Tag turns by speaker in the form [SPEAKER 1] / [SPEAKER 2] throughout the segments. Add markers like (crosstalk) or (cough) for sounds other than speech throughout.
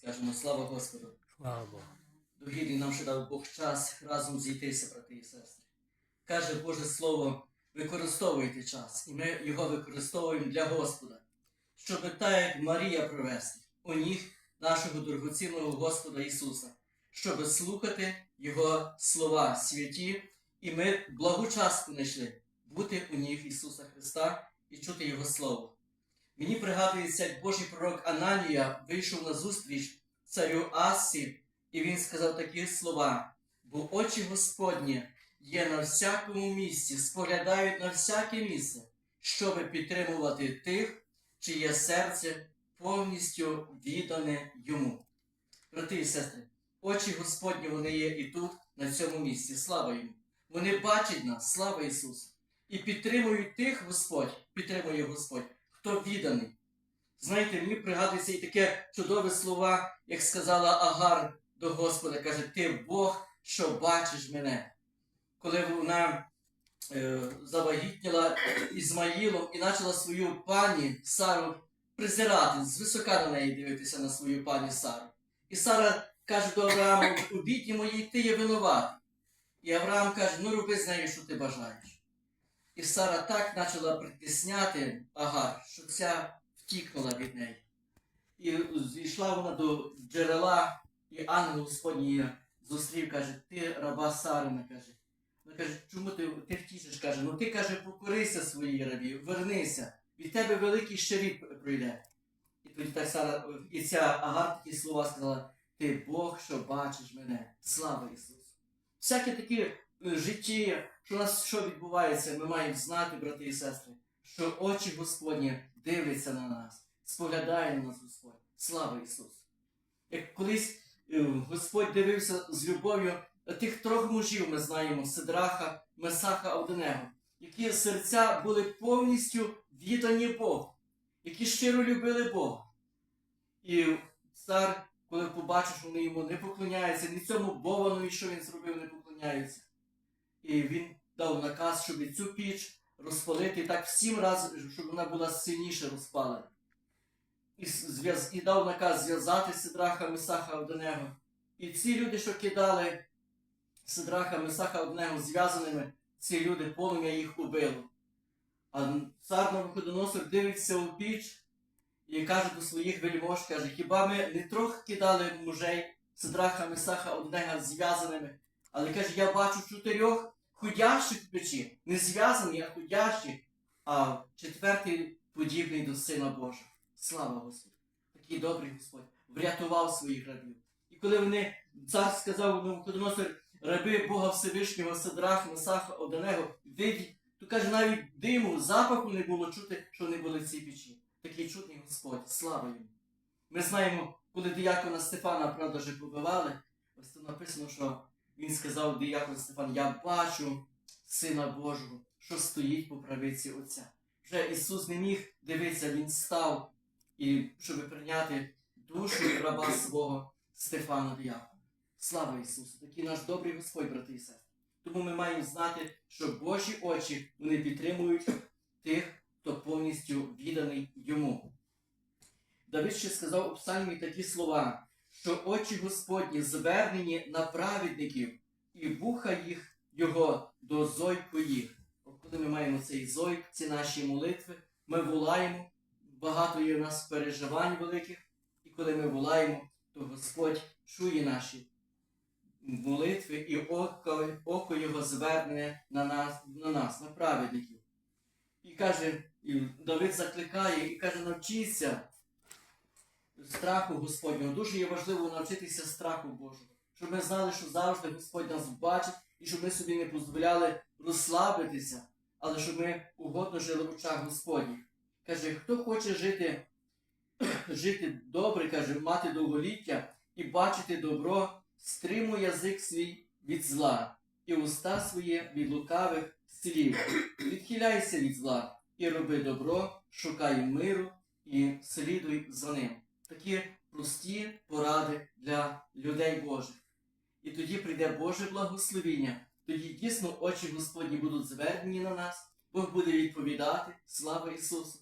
[SPEAKER 1] скажемо слава Господу.
[SPEAKER 2] Слава Богу.
[SPEAKER 1] Догідний нам ще дав Бог час разом зійтися, брати і сестри. Каже Боже Слово, використовуйте час, і ми його використовуємо для Господа, щоб так як Марія привести у ніг нашого дорогоцінного Господа Ісуса, щоб слухати Його слова святі, і ми благочаску знайшли бути у ніг Ісуса Христа і чути Його Слово. Мені пригадується, Божий пророк Ананія вийшов на зустріч царю Ассі, і він сказав такі слова: бо очі Господні є на всякому місці, споглядають на всяке місце, щоби підтримувати тих, чиє серце повністю віддане йому. Брати і сестри, очі Господні вони є і тут, на цьому місці. Слава йому! Вони бачать нас, слава Ісусу! І підтримують тих Господь, підтримує Господь, хто відданий. Знаєте, мені пригадується і таке чудове слова, як сказала Агар до Господа, каже, ти Бог, що бачиш мене. Коли вона е, завагітніла Ізмаїлом і почала свою пані Сару презирати, звисока на неї дивитися на свою пані Сару. І Сара каже до Авраама, у бідні моїй ти є винуватий. І Авраам каже, ну роби з нею, що ти бажаєш. І Сара так почала притисняти Агар, що ця втікнула від неї. І зійшла вона до джерела, і ангел Господній її зустрів, каже, ти раба Сарина, каже. Вона каже, чому ти, ти втішиш? каже, ну ти каже, покорися своїй рабі, вернися, від тебе великий ще рід пройде. І тоді так Сара, і ця Агар такі слова сказала, ти Бог, що бачиш мене. Слава Ісусу! Всякі такі житті, що у нас що відбувається, ми маємо знати, брати і сестри, що очі Господні дивляться на нас, споглядає на нас Господь. Слава Ісусу! Як колись е, Господь дивився з любов'ю тих трьох мужів, ми знаємо, Сидраха, Месаха, Авденего, які серця були повністю віддані Богу, які щиро любили Бога. І цар, коли побачив, що вони йому не поклоняються, ні цьому Бованові, що він зробив, не поклоняються. І він дав наказ, щоб цю піч розпалити так в сім разів, щоб вона була сильніше розпалена. І, і дав наказ зв'язати Сидраха, Месаха Авденего. І ці люди, що кидали Сидраха, Месаха Авденего зв'язаними, ці люди полум'я їх убило. А цар Навуходоносор дивиться у піч і каже до своїх вельмож, каже, хіба ми не трохи кидали мужей Сидраха, Месаха Авденега зв'язаними, але каже, я бачу чотирьох ходящих печі, не зв'язані, а ходящі, а четвертий подібний до Сина Божого. Слава Господу! Такий добрий Господь врятував своїх рабів. І коли вони, цар сказав Навуходоносор, раби Бога Всевишнього, Сидрах, Месаха, Оденего, вийдіть, то каже, навіть диму, запаху не було чути, що вони були в цій печі. Такий чудний Господь, слава йому. Ми знаємо, коли диякона Стефана, правда, вже побивали, ось тут написано, що він сказав диякон Стефан, я бачу Сина Божого, що стоїть по правиці Отця. Вже Ісус не міг дивитися, Він став, і щоб прийняти душу раба свого Стефана Диякона. Слава Ісусу! Такий наш добрий Господь, брати і сестри. Тому ми маємо знати, що Божі очі вони підтримують тих, хто повністю відданий йому. Давид ще сказав у псальмі такі слова, що очі Господні звернені на праведників, і вуха їх його до зойку їх. Коли ми маємо цей зойк, ці наші молитви, ми волаємо, багато є в нас переживань великих, і коли ми волаємо, то Господь чує наші молитви, і око, око його зверне на нас, на нас, на праведників. І каже, і Давид закликає і каже, навчіться страху Господнього. Дуже є важливо навчитися страху Божого. Щоб ми знали, що завжди Господь нас бачить, і щоб ми собі не дозволяли розслабитися, але щоб ми угодно жили в очах Господніх. Каже, хто хоче жити, (clears throat) жити добре, каже, мати довголіття і бачити добро, стримуй язик свій від зла, і уста своє від лукавих слів. Відхиляйся від зла і роби добро, шукай миру і слідуй за ним. Такі прості поради для людей Божих. І тоді прийде Боже благословіння, тоді дійсно очі Господні будуть звернені на нас, Бог буде відповідати, слава Ісусу.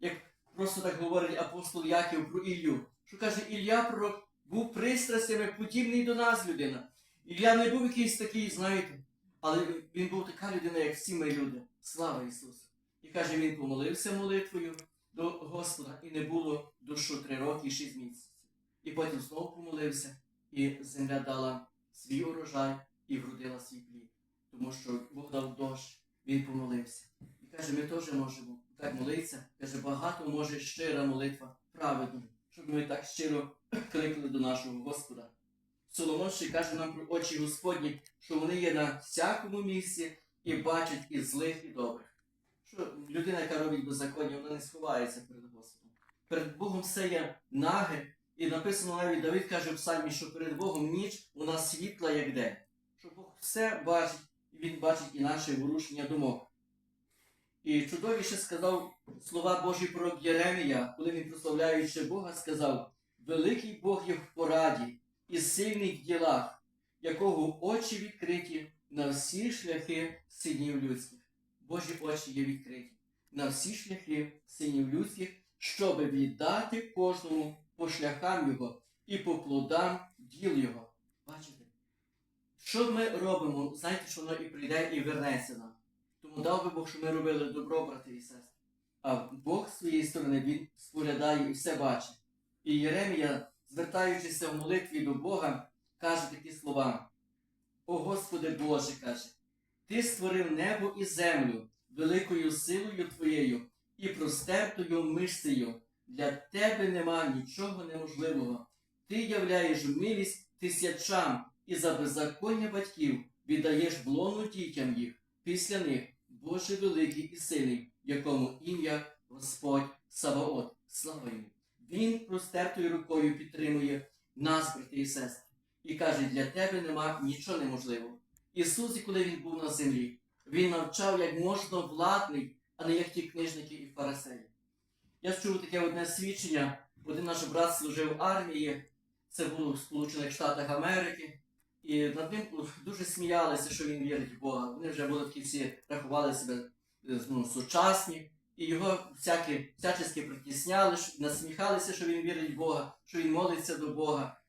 [SPEAKER 1] Як просто так говорить апостол Яків про Ілью, що каже, Ілля пророк був пристрастями, подібний до нас людина. Ілля не був якийсь такий, знаєте, але він був така людина, як всі ми люди. Слава Ісусу! І каже, він помолився молитвою до Господа, і не було душу три роки і шість місяців. І потім знову помолився, і земля дала свій урожай і вродила свій плід. Тому що Бог дав дощ, він помолився. І каже, ми теж можемо так молитися. Каже, багато може щира молитва праведна, щоб ми так щиро (clears throat) кликали до нашого Господа. Соломон ще каже нам про очі Господні, що вони є на всякому місці і бачать і злих, і добрих. Людина, яка робить беззаконня, вона не сховається перед Господом. Перед Богом все є наге, і написано навіть Давид каже в псальмі, що перед Богом ніч у нас світла, як день. Що Бог все бачить, і Він бачить і наше ворушення думок. І чудовіше сказав слова Божі про Єремія, коли він, прославляючи Бога, сказав: Великий Бог є в пораді і сильний в ділах, якого очі відкриті на всі шляхи синів людських. Божі очі є відкриті на всі шляхи синів людських, щоби віддати кожному по шляхам його і по плодам діл його. Бачите? Що ми робимо? Знаєте, що воно і прийде, і вернеться нам. Тому дав би Бог, що ми робили добро, брати і сестри. А Бог з своєї сторони Він споглядає і все бачить. І Єремія, звертаючися в молитві до Бога, каже такі слова: О Господи Боже, каже, Ти створив небо і землю великою силою Твоєю і простертою мишцею. Для Тебе нема нічого неможливого. Ти являєш милість тисячам і за беззаконня батьків віддаєш блону дітям їх після них, Боже великий і сильний, якому ім'я Господь Саваот. Слава йому! Він простертою рукою підтримує нас, брати і сестри, і каже, для тебе нема нічого неможливого. Ісус, коли він був на землі, він навчав як можна владний, а не як ті книжники і фарисеї. Я чув таке одне свідчення. Один наш брат служив в армії, це було в Сполучених Штатах Америки. І над ним дуже сміялися, що він вірить в Бога. Вони вже були такі всі рахували себе е, ну, сучасні, і його всякі, всячески притісняли, насміхалися, що він вірить в Бога, що він молиться до Бога.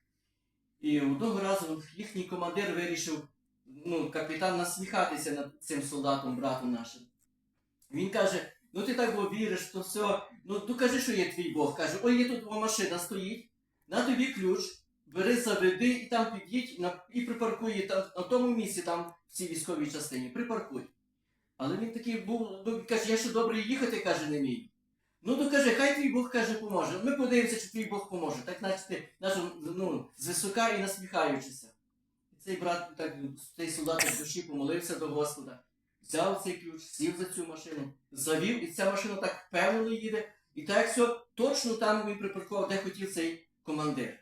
[SPEAKER 1] І одного разу їхній командир вирішив, ну, капітан насміхатися над цим солдатом, братом нашим. Він каже: ну ти так бо віриш, то все, ну, ну кажи, що є твій Бог. Каже, ой, є тут твоя машина стоїть, на тобі ключ, бери, заведи і там під'їдь і припаркуй там, на тому місці, там в цій військовій частині, припаркуй. Але він такий був, ну, каже, я ще добре їхати, каже, не вмію. Ну то каже, хай твій Бог каже, поможе. Ми подивимося, чи твій Бог поможе. Так наче наш, ну, з висока і насміхаючися. Цей брат, так, цей солдат в душі помолився до Господа, взяв цей ключ, сів за цю машину, завів, і ця машина так впевнено їде. І так все точно там він припаркував, де хотів цей командир.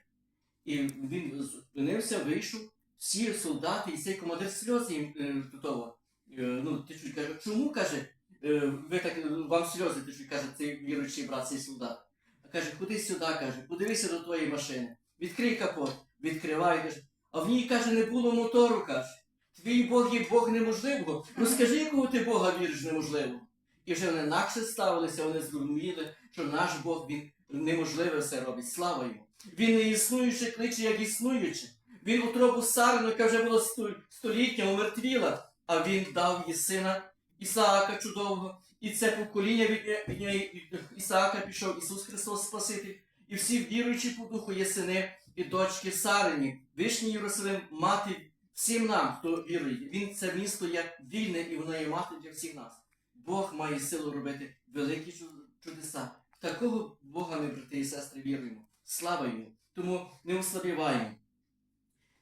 [SPEAKER 1] І він зупинився, вийшов, всі солдати, і цей командир сльози їм е, того. Е, ну, каже, чому каже, е, ви так вам сльози течуть, каже, цей віруючий брат, цей солдат. А каже, ходи сюди, каже, подивися до твоєї машини. Відкрий капот, відкривай, каже. А в ній, каже, не було мотору, каже. Твій Бог є Бог неможливого. Ну скажи, якого ти Бога віриш неможливо. І вже вони інакше ставилися, вони зрозуміли, що наш Бог неможливе все робить. Слава йому. Він не існуюче кличе, як існуюче. Він утробу Сарину, яка вже була століття, умертвіла, а він дав їй сина Ісаака чудового. І це покоління від, від Ісаака пішов Ісус Христос Спаситель. І всі віруючі по духу є сини і дочки Сарині, Вишній Єрусалим, мати всім нам, хто вірує. Він це місто є вільне і воно є мати для всіх нас. Бог має силу робити великі чудеса. Такого Бога ми, брати і сестри, віруємо. Слава йому! Тому не ослабіваємо.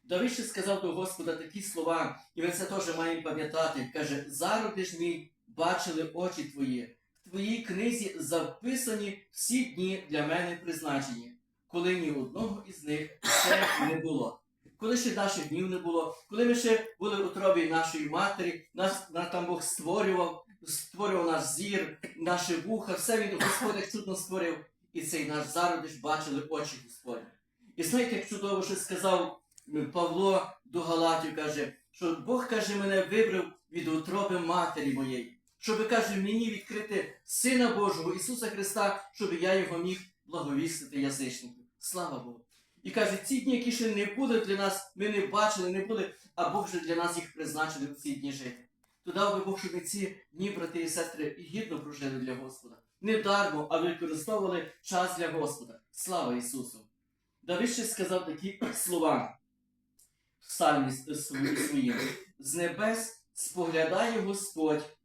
[SPEAKER 1] Давид ще сказав до Господа такі слова, і ми це теж маємо пам'ятати. Каже, зародиш мій, бачили очі твої. В твоїй книзі записані всі дні для мене призначені, коли ні одного із них ще не було. Коли ще наших днів не було, коли ми ще були в утробі нашої матері, нас, там Бог створював, створював наш зір, наші вуха, все він Господь чудно створив. І цей наш зародиш бачили очі Господні. І знаєте, як чудово, що сказав Павло до Галатів, каже, що Бог каже, мене вибрав від утроби матері моєї, щоб каже, мені відкрити Сина Божого Ісуса Христа, щоб я його міг благовістити язичнику. Слава Богу! І каже, ці дні, які ще не були для нас, ми не бачили, не були, а Бог вже для нас їх призначив у ці дні жити. То дав би Бог, щоб ми ці дні, брати і сестри, гідно прожили для Господа. Не дармо, а використовували час для Господа. Слава Ісусу! Давид ще сказав такі слова в псальмі свої- своїм. З небес споглядає Господь,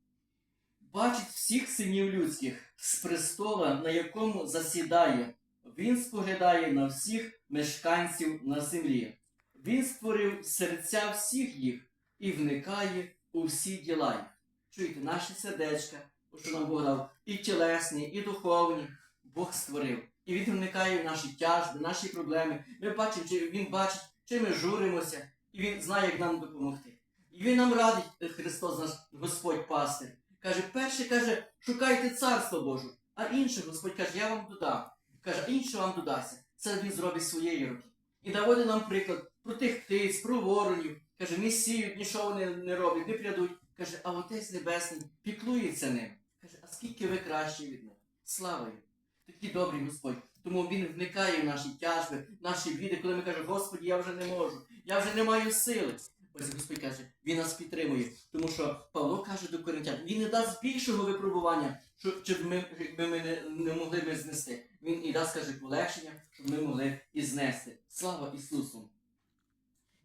[SPEAKER 1] бачить всіх синів людських з престола, на якому засідає. Він споглядає на всіх мешканців на землі. Він створив серця всіх їх і вникає у всі діла. Чуєте, наші сердечка, що нам Бог дав, і тілесні, і духовні, Бог створив. І він вникає в наші тяжби, наші проблеми. Ми бачимо, чи він бачить, чи ми журимося, і він знає, як нам допомогти. І він нам радить, е, Христос наш Господь пастир. Каже, перше каже, шукайте царство Боже, а інше Господь каже, я вам додам. Каже, інше вам додасться. Це він зробить своєї руки. І наводить нам приклад про тих птиць, про воронів. Каже, не сіють, нічого не, не роблять, не прядуть. Каже, а Отець Небесний піклується ним. Каже, а скільки ви кращі від них? Слава йому! Такий добрий Господь. Тому він вникає в наші тяжби, в наші біди, коли ми кажемо, Господі, я вже не можу, я вже не маю сили. Ось Господь каже, він нас підтримує. Тому що Павло каже до коринтян, він не дасть більшого випробування, щоб, ми, якби ми не, не могли ми знести. Він і дасть, каже, полегшення, щоб ми могли і знести. Слава Ісусу!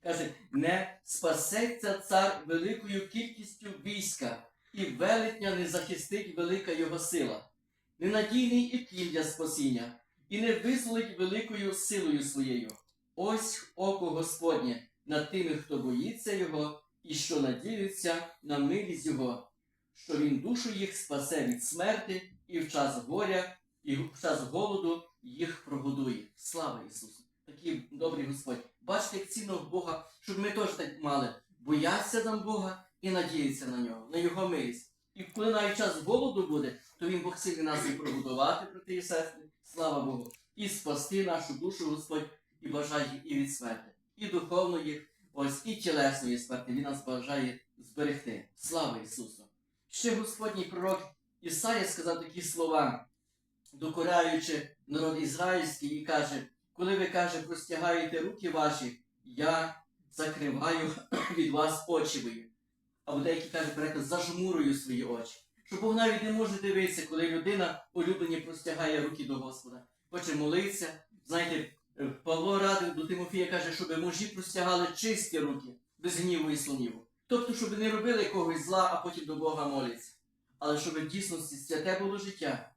[SPEAKER 1] Каже, не спасеться цар великою кількістю війська, і велетня не захистить велика його сила. Ненадійний і для спасіння, і не визволить великою силою своєю. Ось око Господнє над тими, хто боїться Його, і що надіються на милість Його, що Він душу їх спасе від смерти, і в час горя, і в час голоду їх прогодує. Слава Ісусу! Такий добрий Господь. Бачите, як цінно Бога, щоб ми теж так мали. Бояться нам Бога і надіятися на нього, на Його милість. І коли навіть час голоду буде, то він Бог сильний нас і прогодувати, брати і сестри, слава Богу, і спасти нашу душу Господь і бажає і від смерти, і духовної, ось і тілесної смерти. Він нас бажає зберегти. Слава Ісусу! Ще Господній пророк Ісая сказав такі слова, докоряючи народ ізраїльський, і каже, коли ви каже, простягаєте руки ваші, я закриваю (clears throat) від вас очі мої. Або деякі кажуть, переклад, зажмурую свої очі. Що Бог навіть не може дивитися, коли людина улюблені простягає руки до Господа. Хоче молитися. Знаєте, Павло радив до Тимофія каже, щоб мужі простягали чисті руки, без гніву і сумніву. Тобто, щоб не робили якогось зла, а потім до Бога моляться. Але щоб в дійсності святе було життя.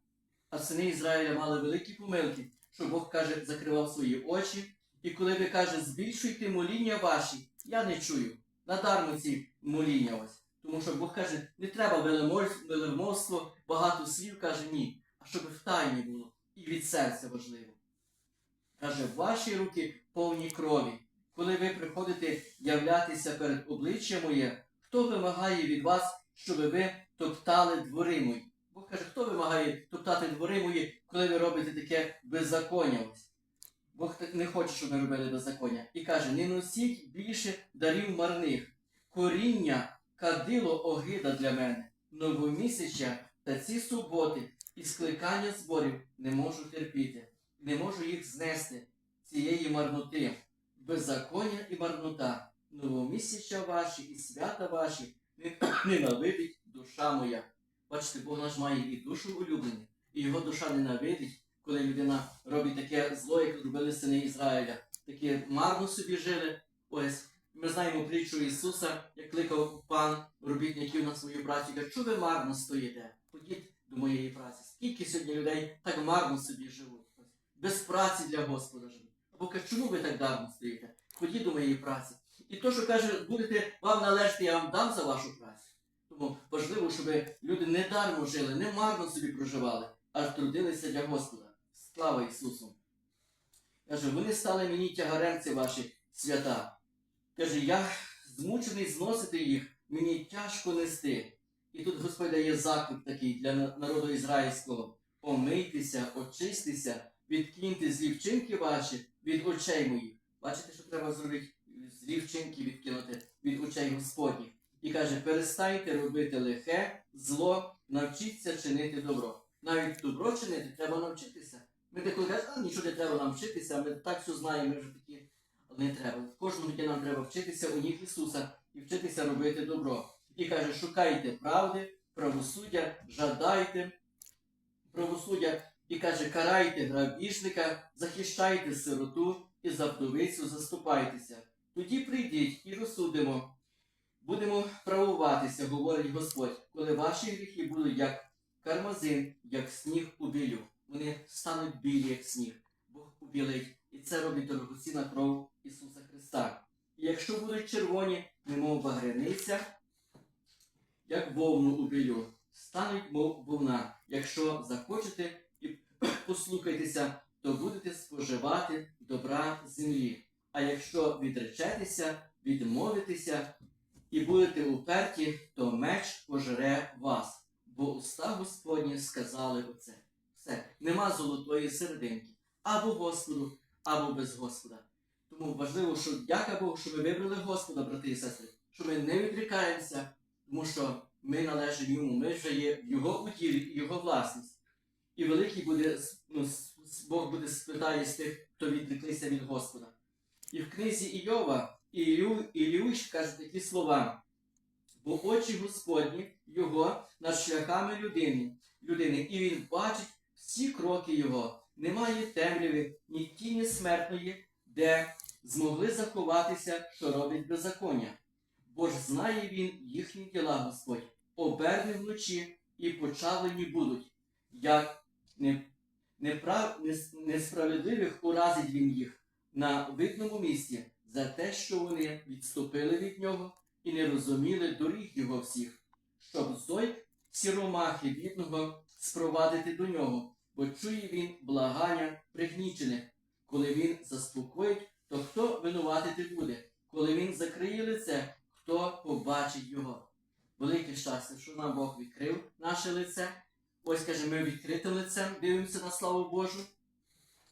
[SPEAKER 1] А сини Ізраїля мали великі помилки, що Бог каже, закривав свої очі. І коли ви каже, збільшуйте моління ваші, я не чую. Надармо ці моління ось. Тому що Бог каже, не треба велемовство, багато слів каже ні, а щоб в тайні було і від серця важливо. Каже, ваші руки повні крові. Коли ви приходите являтися перед обличчям моє, хто вимагає від вас, щоб ви топтали двори мої? Бог каже, хто вимагає топтати двори мої, коли ви робите таке беззаконня? Бог не хоче, щоб ми робили беззаконня. І каже, не носіть більше дарів марних, коріння, кадило огида для мене, новомісяча та ці суботи і скликання зборів не можу терпіти, не можу їх знести, цієї марноти, беззаконня і марнота, новомісяча ваші і свята ваші ненавидить душа моя. Бачите, Бог наш має і душу улюблені, і його душа ненавидить, коли людина робить таке зло, як робили сини Ізраїля. Таке марно собі жили. Ось ми знаємо притчу Ісуса, як кликав пан робітників на свою працю, каже, що ви марно стоїте? Ходіть до моєї праці. Скільки сьогодні людей так марно собі живуть, без праці для Господа живуть. Або каже, чому ви так дармо стоїте? Ходіть до моєї праці. І то, що каже, будете вам належати, я вам дам за вашу працю. Тому важливо, щоб люди не дармо жили, не марно собі проживали, а трудилися для Господа. Слава Ісусу! Каже, вони стали мені тягарем ці ваші свята. Каже, я змучений зносити їх, мені тяжко нести. І тут Господь дає заклик такий для народу ізраїльського. Омийтеся, очистися, відкиньте злі вчинки ваші від очей моїх. Бачите, що треба зробити? Злі вчинки відкинути від очей Господніх. І каже, перестаньте робити лихе, зло, навчіться чинити добро. Навіть добро чинити треба навчитися. Ми деколи кажемо, а нічого не треба нам вчитися, ми так все знаємо, ми вже такі. Не треба. Кожного дня нам треба вчитися у ніг Ісуса і вчитися робити добро. І каже, шукайте правди, правосуддя, жадайте правосуддя. І каже, карайте грабіжника, захищайте сироту і за вдовицю заступайтеся. Тоді прийдіть і розсудимо. Будемо правуватися, говорить Господь, коли ваші гріхи будуть як кармазин, як сніг у білю. Вони стануть білі, як сніг. Бог убілить. І це робить дорогоцінна кров Ісуса Христа. І якщо будуть червоні, немов багряниця, як вовну у білю, стануть, мов вовна. Якщо захочете послухайтеся, то будете споживати добра землі. А якщо відречетеся, відмовитеся і будете уперті, то меч пожере вас, бо уста Господні сказали оце. Все, нема золотої серединки. Або Господу, або без Господа. Тому важливо, що дяка Богу, що ми вибрали Господа, брати і сестри, що ми не відрікаємося, тому що ми належимо йому, ми вже є в його уділі і його власність. І великий буде, ну, Бог буде спитає з тих, хто відреклися від Господа. І в книзі Іова Ілю, Ілюш каже такі слова. Бо очі Господні його над шляхами людини, людини, і він бачить всі кроки його. Немає темряви, ні тіні смертної, де змогли заховатися, що робить беззаконня. Бо ж знає він їхні діла, Господь, оберне вночі і почавлені будуть, як неправ, нес- несправедливих уразить він їх на видному місці за те, що вони відступили від нього і не розуміли доріг його всіх, щоб зой сіромахи бідного спровадити до нього, бо чує він благання пригнічених. Коли він заспокоїть, то хто винуватити буде? Коли він закриє лице, хто побачить його? Велике щастя, що нам Бог відкрив наше лице. Ось каже, ми відкритим лицем дивимося на славу Божу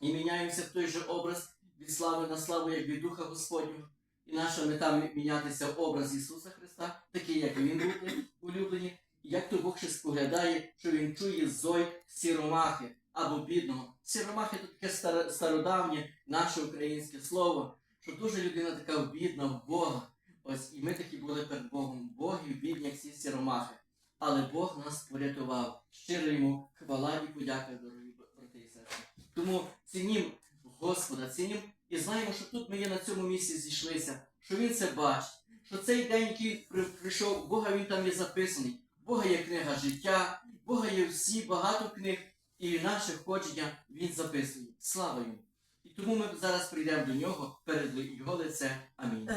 [SPEAKER 1] і міняємося в той же образ від слави на славу, як від Духа Господнього. І наша мета мінятися в образ Ісуса Христа, такий, як Він був улюблені, як то Бог ще споглядає, що Він чує зой сіромахи або бідного. Сіромахи то таке стародавнє наше українське слово, що дуже людина така бідна в Бога. Ось і ми такі були перед Богом, Боги бідні, як всі сіромахи. Але Бог нас порятував. Щиро йому хвала і подяка, дорогі брати і сестри. Тому цінім Господа, цінім і знаємо, що тут ми є на цьому місці зійшлися, що Він це бачить, що цей день, який прийшов, Бога він там є записаний. Бога є книга життя, Бога є всі багато книг, і наше ходження Він записує. Слава йому! І тому ми зараз прийдемо до нього перед його лице. Амінь.